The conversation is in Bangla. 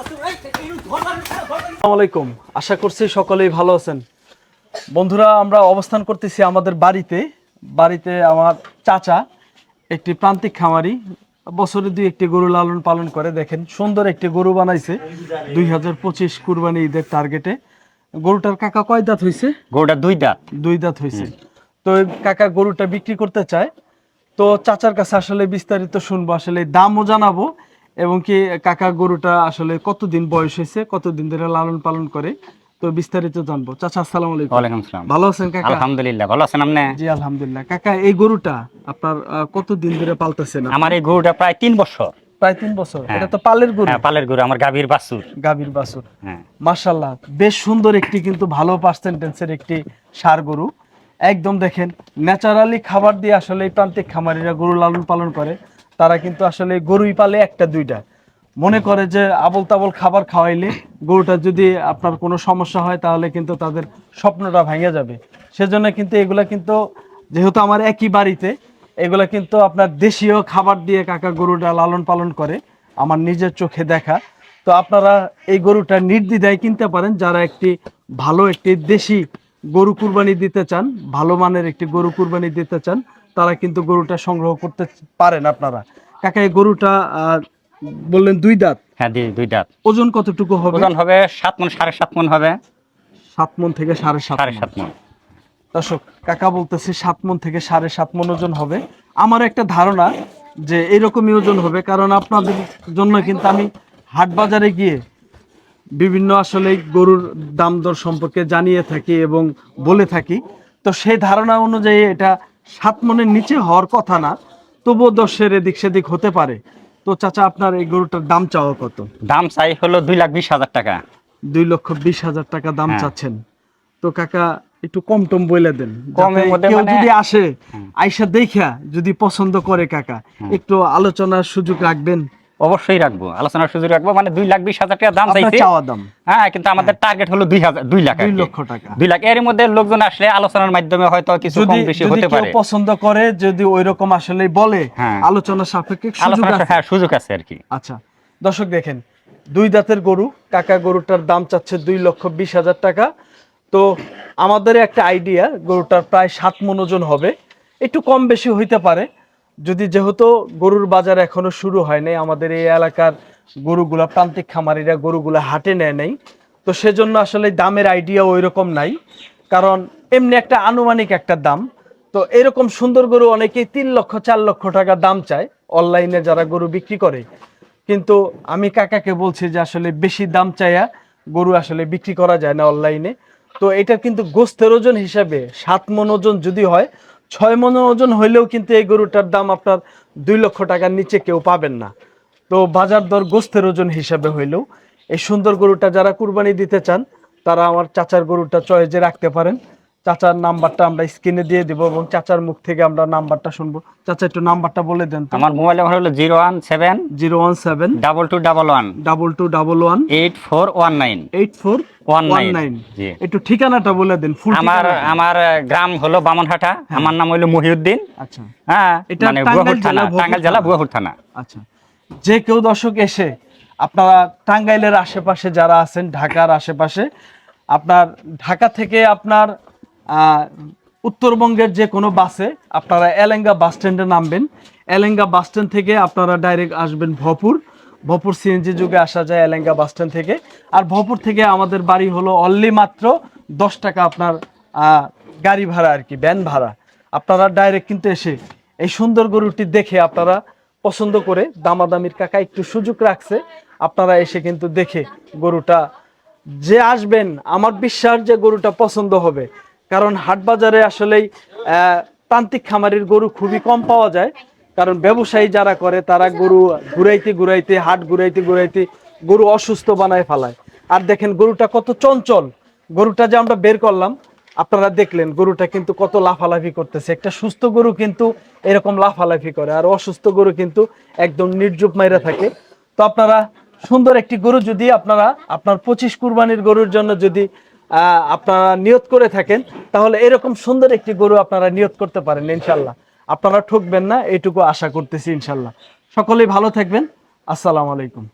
আসসালামু আলাইকুম আশা করছি সকলেই ভালো আছেন। বন্ধুরা আমরা অবস্থান করতেছি আমাদের বাড়িতে। বাড়িতে আমার চাচা একটি প্রান্তিক খামারি বছরে দুই একটি গরু লালন পালন করে। দেখেন সুন্দর একটি গরু বানাইছে। দুই হাজার পঁচিশ কুরবানি ঈদের টার্গেটে গরুটার কাকা কয় দাঁত হয়েছে গরুটা দুই দাঁত। দুই দাঁত হয়েছে তো কাকা গরুটা বিক্রি করতে চায়। তো চাচার কাছে আসলে বিস্তারিত শুনব আসলে দামও জানাব। এবং কি কাকা গরুটা আসলে কতদিন বয়স হয়েছে? কতদিন ধরে লালন পালন করে? তো বিস্তারিত জানব। চাচা আসসালামু আলাইকুম। ওয়ালাইকুম ভালো আছেন কাকা? আলহামদুলিল্লাহ ভালো আছেন আপনি? জি আলহামদুলিল্লাহ। কাকা এই গরুটা আপনার কতদিন ধরে পালতেছেন আমার এই গরুটা প্রায় তিন বছর। প্রায় তিন বছর? হ্যাঁ। এটা তো পালের গরু? হ্যাঁ, পালের গরু আমার গাভীর বাছুর। গাভীর বাছুর। হ্যাঁ। মার্শাল্লাহ বেশ সুন্দর একটি কিন্তু ভালো পার্সেন্টেন্সের একটি সার গরু। একদম দেখেন ন্যাচারালি খাবার দিয়ে আসলে এই প্রান্তিক খামারিরা গরু লালন পালন করে। তারা কিন্তু আসলে গরুই পালে একটা, দুইটা। মনে করে যে আবল তাবল খাবার খাওয়াইলে গরুটা যদি আপনার কোনো সমস্যা হয়, তাহলে কিন্তু তাদের স্বপ্নটা ভেঙে যাবে। সেজন্য কিন্তু এগুলা কিন্তু, যেহেতু আমার একই বাড়িতে, এগুলা কিন্তু আপনার দেশীয় খাবার দিয়ে কাকা গরুটা লালন পালন করে, আমার নিজের চোখে দেখা। তো আপনারা এই গরুটা নির্দ্বিধায় কিনতে পারেন। যারা একটি ভালো একটি দেশি গরু কুরবানি দিতে চান, ভালো মানের একটি গরু কুরবানি দিতে চান তারা কিন্তু গরুটা সংগ্রহ করতে পারেন আপনারা। কাকা এই গরুটা বললেন দুই দাঁত। হ্যাঁ দুই দাঁত। ওজন কতটুকু হবে? ওজন হবে সাত মন সাড়ে সাত মন হবে। সাত মন থেকে সাড়ে সাত সাড়ে সাত মন দর্শক কাকা বলতেছে সাত মন থেকে সাড়ে সাত মন ওজন হবে। আমার একটা ধারণা যে এরকমই ওজন হবে কারণ আপনাদের জন্য কিন্তু আমি হাট বাজারে গিয়ে বিভিন্ন আসলে গরুর দাম দর সম্পর্কে জানিয়ে থাকি এবং বলে থাকি। তো সেই ধারণা অনুযায়ী এটা সাত মনের নিচে হওয়ার কথা না তবুও দশের এদিক সেদিক হতে পারে। তো চাচা আপনার এই গরুটার দাম চাওয়া কত? দাম চাই হলো দুই লাখ বিশ হাজার টাকা। দুই লক্ষ বিশ হাজার টাকা দাম হ্যাঁ। চাচ্ছেন। তো কাকা একটু কম টম বলে দেন। কমের যাতে মধ্যে কেউ মানে- যদি আসে আইসা দেখা যদি পছন্দ করে কাকা। একটু আলোচনার সুযোগ রাখবেন। অবশ্যই রাখব। আলোচনার সুযোগ রাখব মানে দুই লাখ বিশ হাজার টাকা দাম চাইছে। হ্যাঁ কিন্তু আমাদের টার্গেট হলো দুই হাজার দুই লাখ দুই লক্ষ টাকা। দুই লাখ। এর মধ্যে লোকজন আসলে আলোচনার মাধ্যমে হয়তো কিছু কম বেশি হতে পারে। পছন্দ করে যদি ওই রকম আসলে বলে হ্যাঁ। আলোচনা সাপেক্ষে সুযোগ আছে। হ্যাঁ সুযোগ আছে আর কি। আচ্ছা দর্শক দেখেন দুই দাঁতের গরু কাকা গরুটার দাম চাচ্ছে দুই লক্ষ বিশ হাজার টাকা। তো আমাদের একটা আইডিয়া গরুটার প্রায় সাত মনোজন হবে। একটু কম বেশি হইতে পারে যদি যেহেতু গরুর বাজার এখনও শুরু হয় নাই, আমাদের এই এলাকার গরুগুলা, প্রান্তিক খামারিরা গরুগুলা হাটে নেয় নাই, তো সেজন্য আসলে দামের আইডিয়া ওই রকম নাই। কারণ এমনি একটা আনুমানিক একটা দাম। তো এরকম সুন্দর গরু অনেকেই তিন লক্ষ, চার লক্ষ টাকা দাম চায় অনলাইনে যারা গরু বিক্রি করে। কিন্তু আমি কাকাকে বলছি যে আসলে বেশি দাম চাইয়া গরু আসলে বিক্রি করা যায় না অনলাইনে। তো এটা কিন্তু গোস্তের ওজন হিসাবে সাত মন ওজন যদি হয় ছয় মন ওজন হইলেও কিন্তু এই গরুটার দাম আপনার দুই লক্ষ টাকার নিচে কেউ পাবেন না। তো বাজার দর গোস্তের ওজন হিসাবে হইলেও এই সুন্দর গরুটা যারা কুরবানি দিতে চান, তারা আমার চাচার গরুটা চয়েজে রাখতে পারেন। চাচার নাম্বারটা আমরা স্ক্রিনে দিয়ে দিব এবং চাচার মুখ থেকে আমরা নাম্বারটা শুনব। চাচা একটু নাম্বারটা বলে দেন আমার মোবাইল নাম্বার হলো zero one seven zero one seven double two double one double two double one eight four one nine eight four one nine. একটু ঠিকানাটা বলে দেন ফুল আমার আমার গ্রাম হলো বামনহাটা। আমার নাম হলো মহিউদ্দিন। আচ্ছা। হ্যাঁ এটা মানে টাঙ্গাইল থানা জেলা, টাঙ্গাইল জেলা বুয়াপুর থানা। আচ্ছা। যে কেউ দর্শক এসে আপনারা টাঙ্গাইলের আশেপাশে যারা আছেন ঢাকার আশেপাশে আপনার ঢাকা থেকে আপনার উত্তরবঙ্গের যে কোনো বাসে আপনারা এলেঙ্গা বাস স্ট্যান্ডে নামবেন। এলেঙ্গা বাস স্ট্যান্ড থেকে আপনারা ডাইরেক্ট আসবেন ভপুর। ভপুর সিএনজি যুগে আসা যায় এলেঙ্গা বাস স্ট্যান্ড থেকে। আর ভপুর থেকে আমাদের বাড়ি হলো অনলি মাত্র দশ টাকা আপনার গাড়ি ভাড়া আর কি ভ্যান ভাড়া। আপনারা ডাইরেক্ট কিন্তু এসে এই সুন্দর গরুটি দেখে আপনারা পছন্দ করে দামাদামির কাকা একটু সুযোগ রাখছে, আপনারা এসে কিন্তু দেখে গরুটা যে আসবেন, আমার বিশ্বাস যে গরুটা পছন্দ হবে। কারণ হাট বাজারে আসলেই প্রান্তিক খামারির গরু খুবই কম পাওয়া যায়। কারণ ব্যবসায়ী যারা করে, তারা গরু ঘুরাইতে ঘুরাইতে, হাট ঘুরাইতে ঘুরাইতে গরু অসুস্থ বানায় ফেলায়। আর দেখেন, গরুটা কত চঞ্চল। গরুটা যে আমরা বের করলাম, আপনারা দেখলেন, গরুটা কিন্তু কত লাফালাফি করতেছে। একটা সুস্থ গরু কিন্তু এরকম লাফালাফি করে, আর অসুস্থ গরু কিন্তু একদম নির্জুপ মাইরা থাকে। তো আপনারা সুন্দর একটি গরু যদি আপনারা, আপনার পঁচিশ কুরবানির গরুর জন্য যদি আপনারা নিয়ত করে থাকেন, তাহলে এরকম সুন্দর একটি গরু আপনারা নিয়ত করতে পারেন ইনশাল্লাহ আপনারা ঠকবেন না, এইটুকু আশা করতেছি ইনশাল্লাহ সকলেই ভালো থাকবেন। আসসালামু আলাইকুম।